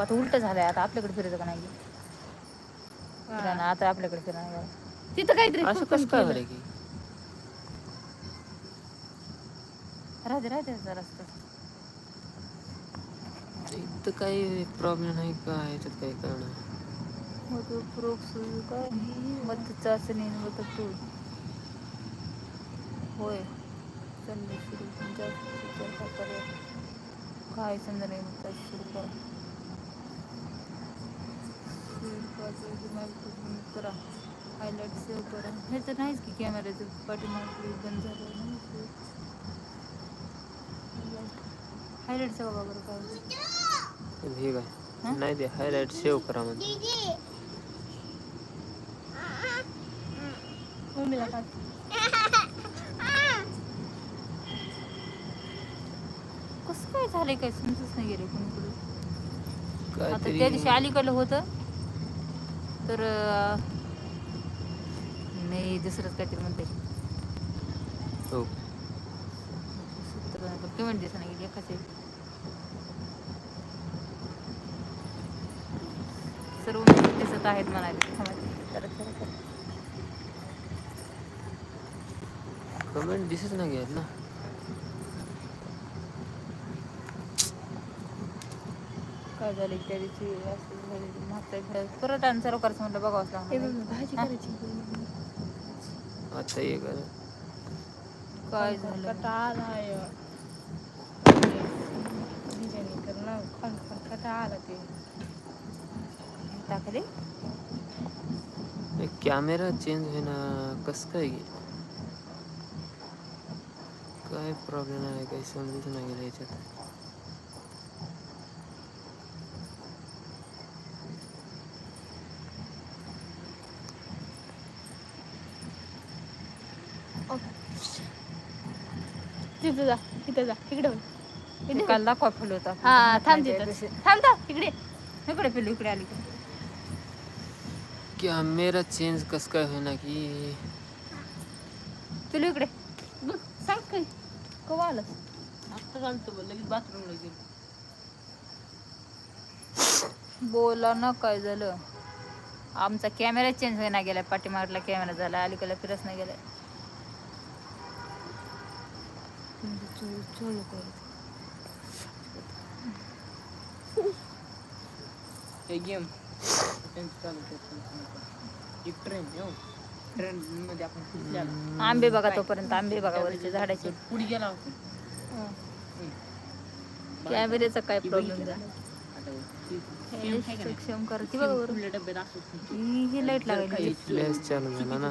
आता उलट झालंय आता आपल्याकडे फिरायचं का नाही? आता आपल्याकडे फिरायला तिथं काहीतरी असं कसं काय बरं की? राहते राहते जरा इथं काही प्रॉब्लेम आहे का? याच्यात काही कळणार मग मत चाचणी मत तू होय. चालले सुरू जास्त विचार का पर्याय काय समजा नाही मग सुरू करा. माहिती करा हायलाईट सेव्ह करा. ह्याचं नाहीच की कॅमेऱ्याचं पाठीमागे बंद झालं हायलाईट सेव्ह बरं काय हे हा? काय नाही ते हायलाईट सेव्ह करा म्हणजे मम्मीला काढ. कसं काय झालंय काय समजच नाही गेले कोणीकडे आता काहीतरी त्या दिवशी अलीकडलं होतं. तर नाही दुसरंच काहीतरी म्हणते. हो. पेमेंट दिसत नाही एकाच. सर्व दिसत आहेत म्हणाले. कमेंट दिसत नाही घेत ना. मागच्या वेळेस परत आन्सर करायचं म्हटलं बघावंच हे बघ, लागणार भाजी? करायची आता हे कर. काय झालं? कटाळा डिझाईनिंग करणं आला ते. टाकले? कॅमेरा चेंज होईना कसं काय गे काय प्रॉब्लेम आहे काही समजत नाही गेलं याच्यात. तिथं जा तिथं जा इकडे काल दाखवा फुल होता हा थांब तिथं. थांब थांब इकडे. इकडे पिल्लू इकडे आली. कॅमेरा चेंज कसं काय होईना की? पिल्लू इकडे. बघ सांग काय कवा आलं आता चालतो बोल लगेच बाथरूमला गेलो. बोला ना काय झालं? आमचा कॅमेरा चेंज होईना गेला पाठीमागला कॅमेरा झाला अलीकडला फिरच नाही गेलाय. हे गेम चालू एक ट्रेन हो. ट्रेन मध्ये आपण आंबे बघा तोपर्यंत. आंबे बघा वरचे झाडाचे. पुढे गेला होता कॅमेऱ्याचा काय प्रॉब्लेम झाला हे सक्षम करा ती बघा ही ही लाइट लागली. फ्लॅश चालू झाला ना.